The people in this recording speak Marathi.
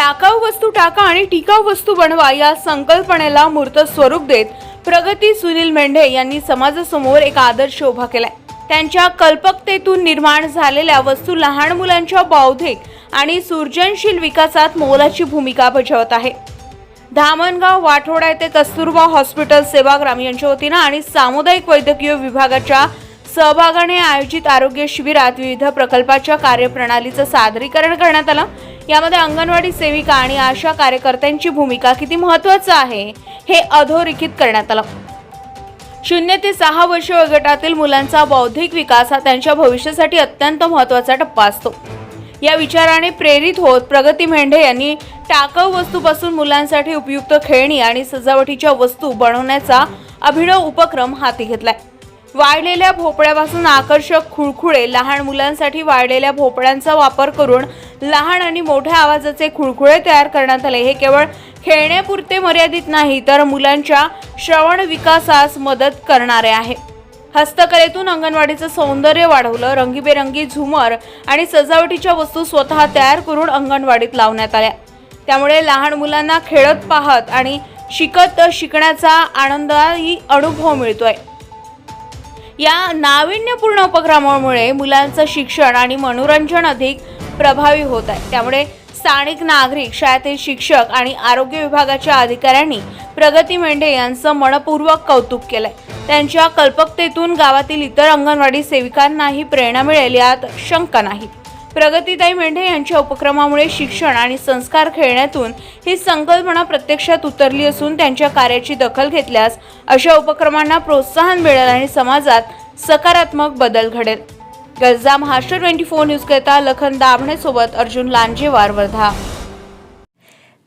टाकाऊ वस्तू टाका आणि टिकाऊ वस्तू बनवा या संकल्पनेला मूर्त स्वरूप देत प्रगती सुनील मेंढे यांनी समाजासमोर एक आदर्श उभा केलाय. त्यांच्या कल्पकतेतून निर्माण झालेल्या वस्तू लहान मुलांच्या बौद्धिक आणि सृजनशील विकासात मोलाची भूमिका बजावत आहे. धामणगाव वाठोडा येथे कस्तुरबा हॉस्पिटल सेवाग्राम यांच्या वतीनं आणि सामुदायिक वैद्यकीय विभागाच्या सहभागाने आयोजित आरोग्य शिबिरात विविध प्रकल्पाच्या कार्यप्रणालीचं सादरीकरण करण्यात आलं. यामध्ये अंगणवाडी सेविका आणि आशा कार्यकर्त्यांची भूमिका किती महत्वाचं आहे हे अधोरेखित करण्यात आलं. शून्य ते सहा वर्ष वयोगटातील मुलांचा बौद्धिक विकास हा त्यांच्या भविष्यासाठी अत्यंत महत्त्वाचा टप्पा असतो. या विचाराने प्रेरित होत प्रगती मेंढे यांनी टाकाऊ वस्तूपासून मुलांसाठी उपयुक्त खेळणी आणि सजावटीच्या वस्तू बनवण्याचा अभिनव उपक्रम हाती घेतलाय. वाळलेल्या भोपळ्यापासून आकर्षक खुळखुळे. लहान मुलांसाठी वाळलेल्या भोपळ्यांचा वापर करून लहान आणि मोठ्या आवाजाचे खुळखुळे तयार करण्यात आले. हे केवळ खेळण्यापुरते मर्यादित नाही तर मुलांच्या श्रवण विकासास मदत करणारे आहे. हस्तकलेतून अंगणवाडीचं सौंदर्य वाढवलं रंगीबेरंगी झुमर आणि सजावटीच्या वस्तू स्वतः तयार करून अंगणवाडीत लावण्यात आल्या. त्यामुळे लहान मुलांना खेळत पाहत आणि शिकत शिकण्याचा आनंदही अनुभव मिळतोय. या नाविन्यपूर्ण उपक्रमामुळे मुलांचं शिक्षण आणि मनोरंजन अधिक प्रभावी होत आहे. त्यामुळे स्थानिक नागरिक शाळेतील शिक्षक आणि आरोग्य विभागाच्या अधिकाऱ्यांनी प्रगती मेंढे यांचं मनपूर्वक कौतुक केलंय. त्यांच्या कल्पकतेतून गावातील इतर अंगणवाडी सेविकांनाही प्रेरणा मिळेल यात शंका नाही. प्रगतीताई मेंढे यांच्या उपक्रमामुळे शिक्षण आणि संस्कार खेळण्यातून ही संकल्पना प्रत्यक्षात उतरली असून त्यांच्या कार्याची दखल घेतल्यास अशा उपक्रमांना प्रोत्साहन मिळेल आणि समाजात सकारात्मक बदल घडेल. गरजा महाराष्ट्र ट्वेंटी फोर न्यूज करता लखन दाभणे सोबत अर्जुन लांजेवार वर्धा.